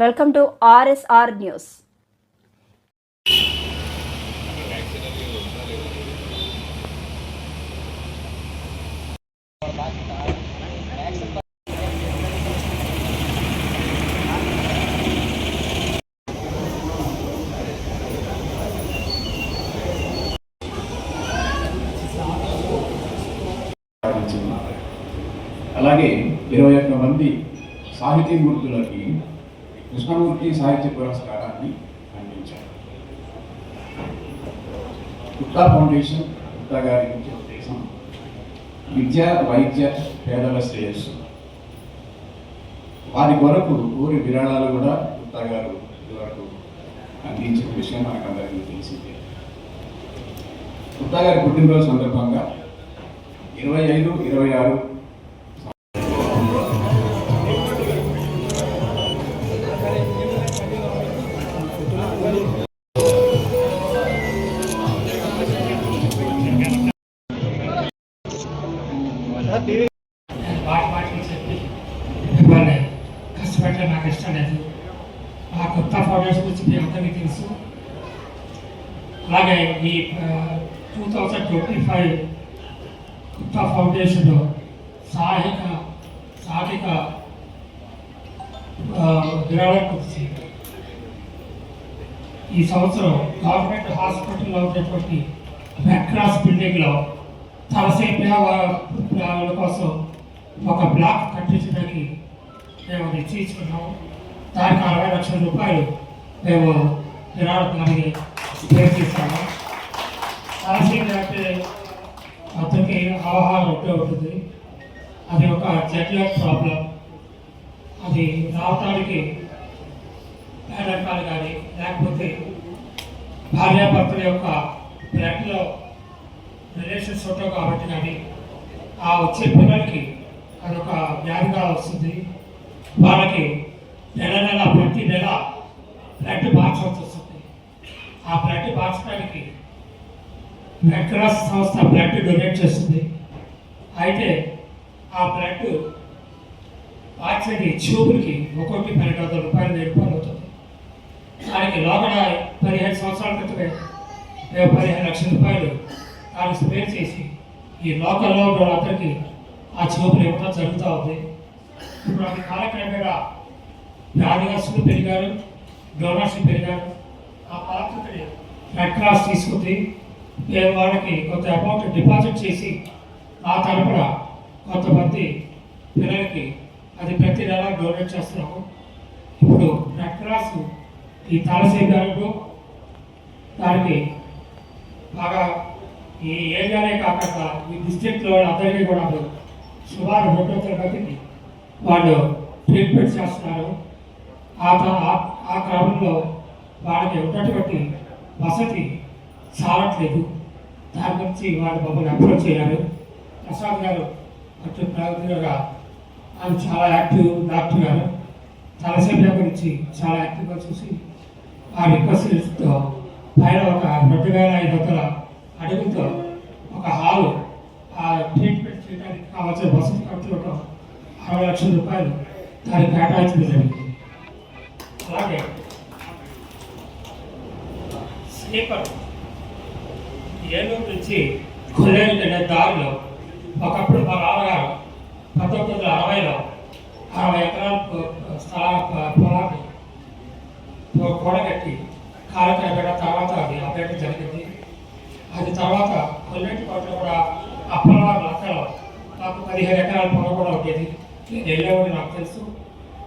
Welcome to RSR news. అలాగే ఇరవై ఒక్క మంది సాహితీ మూర్తులకి కృష్ణమూర్తి సాహిత్య పురస్కారాన్ని అందించారు. గుప్తా ఫౌండేషన్ గుప్తా గారి నుంచి ఉద్దేశం విద్య వైద్య పేదల శ్రేయస్సు. వారి కొరకు ఊరి విరాళాలు కూడా గుప్తా గారు ఇదివరకు అందించిన విషయం మనకందరికీ తెలిసిందే. గుప్తా గారి పుట్టినరోజు సందర్భంగా ఇరవై ఐదు ఇరవై ఆరు కష్టపెట్టడం నాకు ఇష్టం లేదు. ఆ కొత్త ఫౌండేషన్ గురించి మీ అందరికీ తెలుసు. అలాగే ఈ టూ థౌజండ్ ట్వంటీ ఫైవ్ కొత్త ఫౌండేషన్ సాహిక సాహిక ఆ, గురించి ఈ సంవత్సరం గవర్నమెంట్ హాస్పిటల్లో ఉన్నటువంటి రెడ్ క్రాస్ బిల్డింగ్లో తలసేమియా వాళ్ళ కోసం ఒక బ్లాక్ కట్టించడానికి మేము నిశ్చయించుకున్నాము దానికి అరవై లక్షల రూపాయలు మేము విరాళానికి పేరు చేస్తాము తలసేమియా అంటే అతనికి ఆహారం ఉంటే ఉంటుంది అది ఒక జెడ్లర్ ప్రాబ్లం అది రావటానికి పేదరికాలు కానీ లేకపోతే భార్యాభర్తల యొక్క బ్లడ్లో రిలేషన్స్ ఉంటావు కాబట్టి కానీ ఆ వచ్చే పిల్లలకి అదొక వ్యాధిగా వస్తుంది వాళ్ళకి నెల నెల ప్రతి నెల బ్లడ్ మార్చాల్సి వస్తుంది. ఆ బ్లడ్ మార్చడానికి రెడ్ క్రాస్ సంస్థ బ్లడ్ డొనేట్ చేస్తుంది. అయితే ఆ బ్లడ్ మార్చండి చూపులకి ఒక్కొక్కటి పన్నెండు వందల రూపాయలు వెయ్యి రూపాయలు అవుతుంది. దానికి లోపల పదిహేను సంవత్సరాల క్రితమే మేము పదిహేను లక్షల రూపాయలు దానికి స్ప్రే చేసి ఈ లోకల్లో ఉన్న వాళ్ళందరికీ ఆ చూపులు ఇవ్వడం జరుగుతూ ఉంది. కాలక్రమేణా వ్యాధిగ్రస్తులు పెరిగారు డోనర్స్ పెరిగారు ఆ పాత్రని రెడ్ క్రాస్ తీసుకుంది మేము వాళ్ళకి కొంత అమౌంట్ డిపాజిట్ చేసి ఆ తరపున కొంతమంది పిల్లలకి అది ప్రతి నెల డొనేట్ చేస్తున్నాము. ఇప్పుడు రెడ్ క్రాస్ ఈ తలసేదారులు దానికి బాగా ఈ ఏరియానే కాకుండా ఈ డిస్ట్రిక్ట్లో అందరికీ కూడా సుమారు రెండో తరగతికి వాళ్ళు ట్రీట్మెంట్ చేస్తున్నారు. ఆ ఆ- క్రమంలో వాళ్ళకి ఉన్నటువంటి వసతి చాలట్లేదు. దాని గురించి వాళ్ళు మమ్మల్ని అప్రోచ్ అయ్యారు. ప్రసాద్ గారు అటు ప్రాథమికంగా ఆయన చాలా యాక్టివ్ డాక్టర్ గారు. తలసేమియా గురించి చాలా యాక్టివ్గా చూసి ఆ రిక్వెస్ట్తో పైన ఒక రెండు వేల ఐదు వందల అడుగుతో ఒక హాలు ఆ ట్రీట్మెంట్ చేయడానికి కావాల్సిన వసతి ఖర్చులు ఒక అరవై లక్షల రూపాయలు దానికి కేటాయించడం జరిగింది అలాగే స్లీపర్. ఏలూరు నుంచి కొల్లేరు వెళ్ళే దారిలో ఒకప్పుడు మా నాన్నగారు పంతొమ్మిది వందల అరవైలో అరవై ఎకరాల స్థల పొలాన్ని కూడగట్టి కూడగట్టి పెట్ట తర్వాత అది అప్డేట్ జరిగింది. అది తర్వాత కొల్లేటి కోటలో కూడా అప్పలవారి లక్కలో మాకు పదిహేను ఎకరాల పొలం కూడా ఉండేది. నేను వెళ్ళేవాడు నాకు తెలుసు.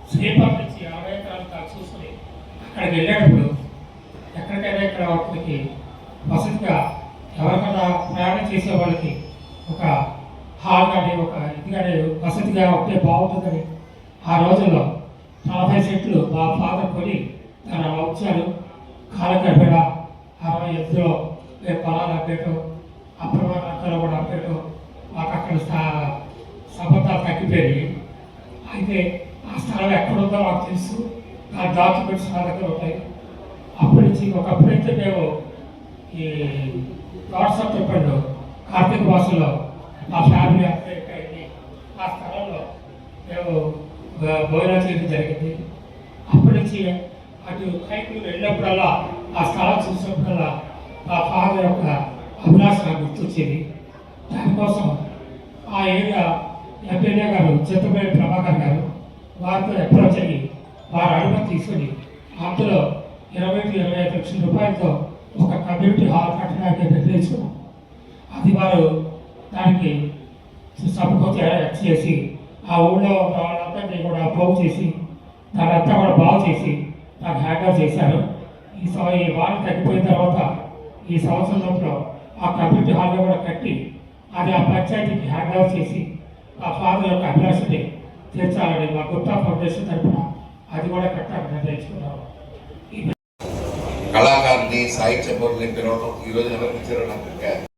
శ్రీపాల్ నుంచి యాభై ఎకరాలు కాదు చూసుకుని అక్కడికి వెళ్ళేటప్పుడు ఎక్కడికైనా ఇక్కడ వాటికి వసతిగా ఎవరికైనా ప్రయాణం చేసే వాళ్ళకి ఒక హాల్ కానీ ఒక ఇది కానీ వసతిగా ఉంటే బాగుంటుందని ఆ రోజుల్లో నలభై సెంట్లు మా ఫాదర్ కొని తన వచ్చారు ఉంచారు అరవై ఎనిమిదిలో మేము పొలాలు అప్పేటం అప్రమాణ అక్కడ కూడా అప్పేటం మాకు అక్కడ స- తగ్గిపోయి అయితే ఆ స్థలం ఎక్కడుందో మాకు తెలుసు. ఆ డాక్యుమెంట్స్ నా దగ్గర ఉంటాయి. అప్పటి నుంచి ఒకప్పుడైతే మేము ఈ వాట్సాప్ చెప్పండు కార్తీక మాసంలో మా ఫ్యామిలీ అంతా ఆ స్థలంలో మేము భోజనం చేయడం జరిగింది. అప్పటి నుంచి అటు హైకు వెళ్ళినప్పుడల్లా ఆ స్థలం చూసినప్పుడల్లా ఆ ఫాదర్ యొక్క అభిలాష నాకు గుర్తొచ్చేది. దానికోసం ఆ ఏరియా ఎమ్మెల్యే గారు చిత్తపల్లి ప్రభాకర్ గారు వారితో అప్రోచ్ అయ్యి వారి అనుమతి తీసుకుని అందులో ఇరవై ఇరవై ఐదు లక్షల రూపాయలతో ఒక కమ్యూనిటీ హాల్ కట్టడానికి నిర్ణయించుకున్నాం. అది వారు దానికి సమకూర్చి చేసి ఆ ఊళ్ళో ఉన్న వాళ్ళందరినీ కూడా పోగు చేసి దానంతా కూడా బాగు చేసి నాకు హ్యాండ్ ఓవర్ చేశారు. ఈ ఈ వారం తగ్గిపోయిన తర్వాత ఈ సంవత్సరం లోపల ఆ కమ్యూనిటీ హాల్లో కూడా కట్టి అది ఆ పంచాయతీకి హ్యాండ్ ఓవర్ చేసి ఆ ఫాదర్ యొక్క అభిలాషని తీర్చాలని మా గుప్తా ఫౌండేషన్ తరఫున అది కూడా కట్టాలని నిర్ణయించుకున్నాము కళాకారుని సాహిత్య పౌరుని పిలవడం ఈరోజు రోజు ఎవరికి నాకు